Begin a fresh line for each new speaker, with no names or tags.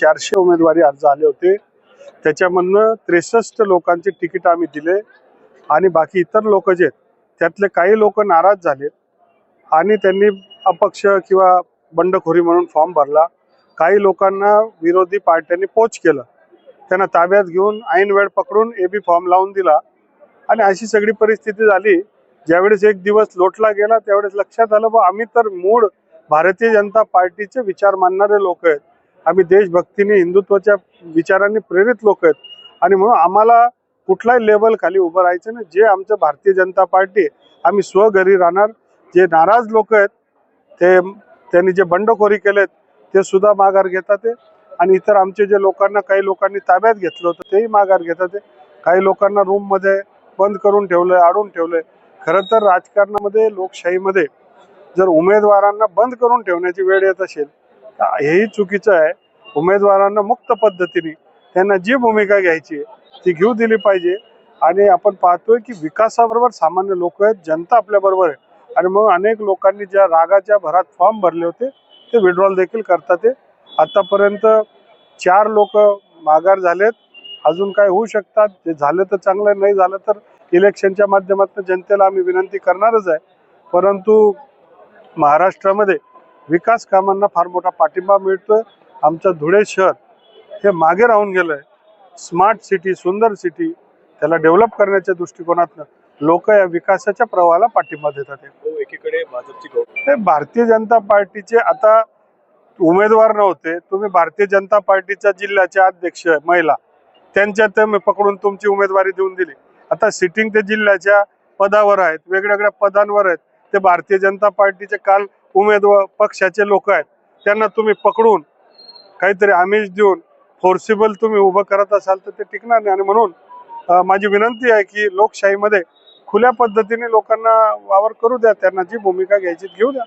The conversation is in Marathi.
चारशे उमेदवारी अर्ज आले होते. त्याच्यामधनं त्रेसष्ट लोकांचे तिकीट आम्ही दिले आणि बाकी इतर लोक जे आहेत, त्यातले काही लोक नाराज झाले आणि त्यांनी अपक्ष किंवा बंडखोरी म्हणून फॉर्म भरला. काही लोकांना विरोधी पार्ट्यांनी पोच केलं. त्यांना ताब्यात घेऊन ऐन वेळ पकडून ए बी फॉर्म लावून दिला. आणि अशी सगळी परिस्थिती झाली. ज्यावेळेस एक दिवस लोटला गेला त्यावेळेस लक्षात आलं बा आम्ही तर मूळ भारतीय जनता पार्टीचे विचार मानणारे लोक आहेत. आम्ही देशभक्तीने हिंदुत्वाच्या विचारांनी प्रेरित लोक आहेत. आणि म्हणून आम्हाला कुठलाही लेवल खाली उभं राहायचं ना जे आमचं भारतीय जनता पार्टी आहे, आम्ही स्वघरी राहणार. जे नाराज लोक आहेत ते त्यांनी जे बंडखोरी केलेत ते सुद्धा माघार घेतात आहे आणि इतर आमचे जे लोकांना काही लोकांनी ताब्यात घेतलं होतं तेही माघार घेतात काही लोकांना रूममध्ये बंद करून ठेवलं आहे अडून आहे खरं तर राजकारणामध्ये लोकशाहीमध्ये जर उमेदवारांना बंद करून ठेवण्याची वेळ येत असेल हेही चुकीचं आहे. उमेदवारांना मुक्त पद्धतीने त्यांना जी भूमिका घ्यायची आहे ती घेऊ दिली पाहिजे. आणि आपण पाहतोय की विकासाबरोबर सामान्य लोक आहेत जनता आपल्याबरोबर आहे. आणि मग अनेक लोकांनी ज्या रागाच्या भरात फॉर्म भरले होते ते विड्रॉल देखील करतात आहे आतापर्यंत चार लोक माघार झालेत. अजून काय होऊ शकतात? जे झालं तर चांगलं नाही झालं तर इलेक्शनच्या माध्यमातून जनतेला आम्ही विनंती करणारच आहे. परंतु महाराष्ट्रामध्ये विकास कामांना फार मोठा पाठिंबा मिळतोय. आमचं धुळे शहर हे मागे राहून गेलंय. स्मार्ट सिटी सुंदर सिटी त्याला डेव्हलप करण्याच्या दृष्टिकोनातनं लोक या विकासाच्या प्रवाहाला पाठिंबा देतात.
हो, एकीकडे भाजपची
भारतीय जनता पार्टीचे आता उमेदवार नव्हते. तुम्ही भारतीय जनता पार्टीच्या जिल्ह्याचे अध्यक्ष महिला त्यांच्या तुम्ही पकडून तुमची उमेदवारी देऊन दिली. आता सिटिंग ते जिल्ह्याच्या पदावर आहेत. वेगवेगळ्या पदांवर आहेत. ते भारतीय जनता पार्टीचे काल उमेदवार पक्षाचे लोक आहेत त्यांना तुम्ही पकडून काहीतरी आमिष देऊन फोर्सिबल तुम्ही उभं करत असाल तर ते टिकणार नाही. आणि म्हणून माझी विनंती आहे की लोकशाहीमध्ये खुल्या पद्धतीने लोकांना वावर करू द्या त्यांना जी भूमिका घ्यायची घेऊ द्या.